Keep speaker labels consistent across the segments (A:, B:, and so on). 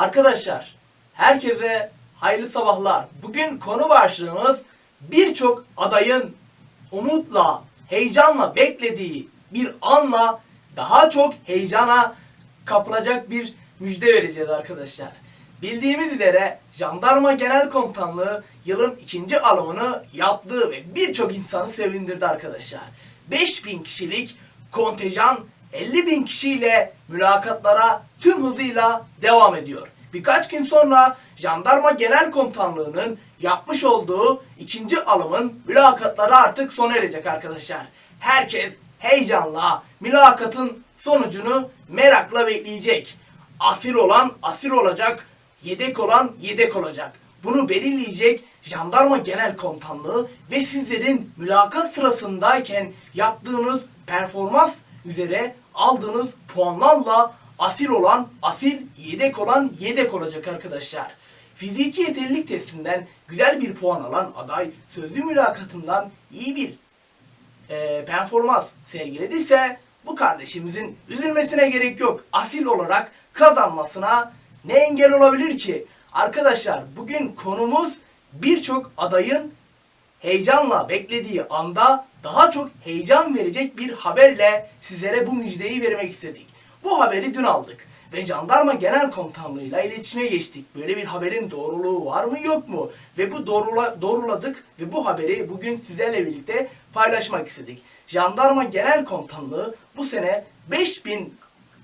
A: Arkadaşlar, herkese hayırlı sabahlar. Bugün konu başlığımız birçok adayın umutla, heyecanla beklediği bir anla daha çok heyecana kapılacak bir müjde vereceğiz arkadaşlar. Bildiğimiz üzere Jandarma Genel Komutanlığı yılın ikinci alımını yaptı ve birçok insanı sevindirdi arkadaşlar. 5000 kişilik kontenjan 50 bin kişiyle mülakatlara tüm hızıyla devam ediyor. Birkaç gün sonra Jandarma Genel Komutanlığı'nın yapmış olduğu ikinci alımın mülakatları artık sona erecek arkadaşlar. Herkes heyecanla mülakatın sonucunu merakla bekleyecek. Asil olan asil olacak, yedek olan yedek olacak. Bunu belirleyecek Jandarma Genel Komutanlığı ve sizlerin mülakat sırasındayken yaptığınız performans üzere aldığınız puanlarla asil olan asil, yedek olan yedek olacak arkadaşlar. Fiziki yeterlilik testinden güzel bir puan alan aday sözlü mülakatından iyi bir e, performans sergilediyse bu kardeşimizin üzülmesine gerek yok. Asil olarak kazanmasına ne engel olabilir ki? Arkadaşlar bugün konumuz birçok adayın heyecanla beklediği anda daha çok heyecan verecek bir haberle sizlere bu müjdeyi vermek istedik. Bu haberi dün aldık ve Jandarma Genel Komutanlığı'yla iletişime geçtik. Böyle bir haberin doğruluğu var mı yok mu? Ve bu doğrula, doğruladık ve bu haberi bugün sizlerle birlikte paylaşmak istedik. Jandarma Genel Komutanlığı bu sene 5000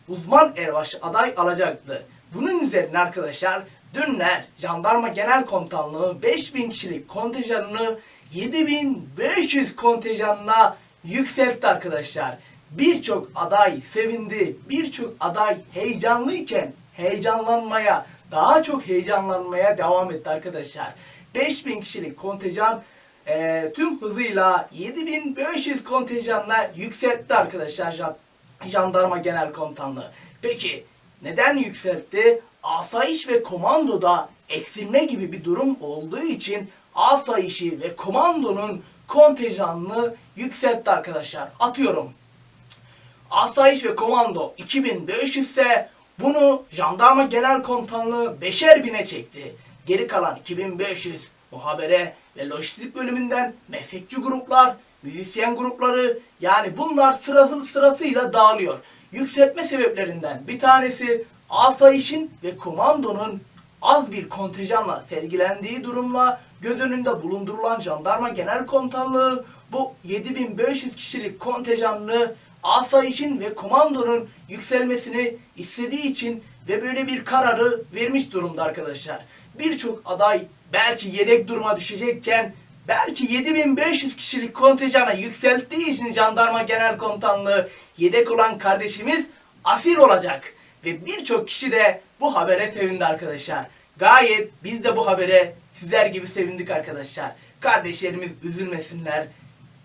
A: uzman erbaş aday alacaktı. Bunun üzerine arkadaşlar dünler Jandarma Genel Komutanlığı 5000 kişilik kontenjanını 7500 kontenjanına yükseltti arkadaşlar. Birçok aday sevindi, birçok aday heyecanlıyken heyecanlanmaya, daha çok heyecanlanmaya devam etti arkadaşlar. 5000 kişilik kontenjan e, tüm hızıyla 7500 kontenjanla yükseltti arkadaşlar Jan- Jandarma Genel Komutanlığı. Peki neden yükseltti? Asayiş ve komandoda eksilme gibi bir durum olduğu için asayişi ve komandonun kontenjanını yükseltti arkadaşlar. Atıyorum. Asayiş ve komando 2500 ise bunu Jandarma Genel Komutanlığı beşer bine çekti. Geri kalan 2500 muhabere ve lojistik bölümünden meslekçi gruplar, müzisyen grupları yani bunlar sırası sırasıyla dağılıyor. Yükseltme sebeplerinden bir tanesi asayişin ve komandonun az bir kontenjanla sergilendiği durumla göz önünde bulundurulan Jandarma Genel Komutanlığı bu 7500 kişilik kontenjanını asayişin ve komandonun yükselmesini istediği için ve böyle bir kararı vermiş durumda arkadaşlar. Birçok aday belki yedek duruma düşecekken belki 7500 kişilik kontenjana yükselttiği için Jandarma Genel Komutanlığı yedek olan kardeşimiz asil olacak. Ve birçok kişi de bu habere sevindi arkadaşlar. Gayet biz de bu habere sizler gibi sevindik arkadaşlar. Kardeşlerimiz üzülmesinler,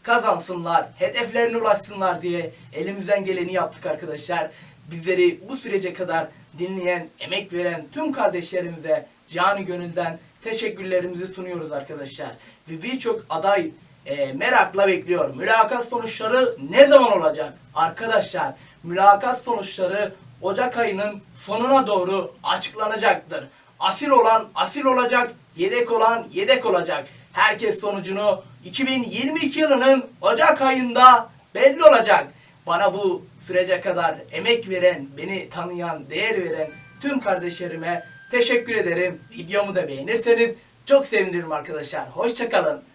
A: kazansınlar, hedeflerine ulaşsınlar diye elimizden geleni yaptık arkadaşlar. Bizleri bu sürece kadar dinleyen, emek veren tüm kardeşlerimize canı gönülden teşekkürlerimizi sunuyoruz arkadaşlar. Ve birçok aday e, merakla bekliyor. Mülakat sonuçları ne zaman olacak? Arkadaşlar mülakat sonuçları Ocak ayının sonuna doğru açıklanacaktır. Asil olan asil olacak, yedek olan yedek olacak. Herkes sonucunu 2022 yılının Ocak ayında belli olacak. Bana bu sürece kadar emek veren, beni tanıyan, değer veren tüm kardeşlerime teşekkür ederim. Videomu da beğenirseniz çok sevinirim arkadaşlar. Hoşçakalın.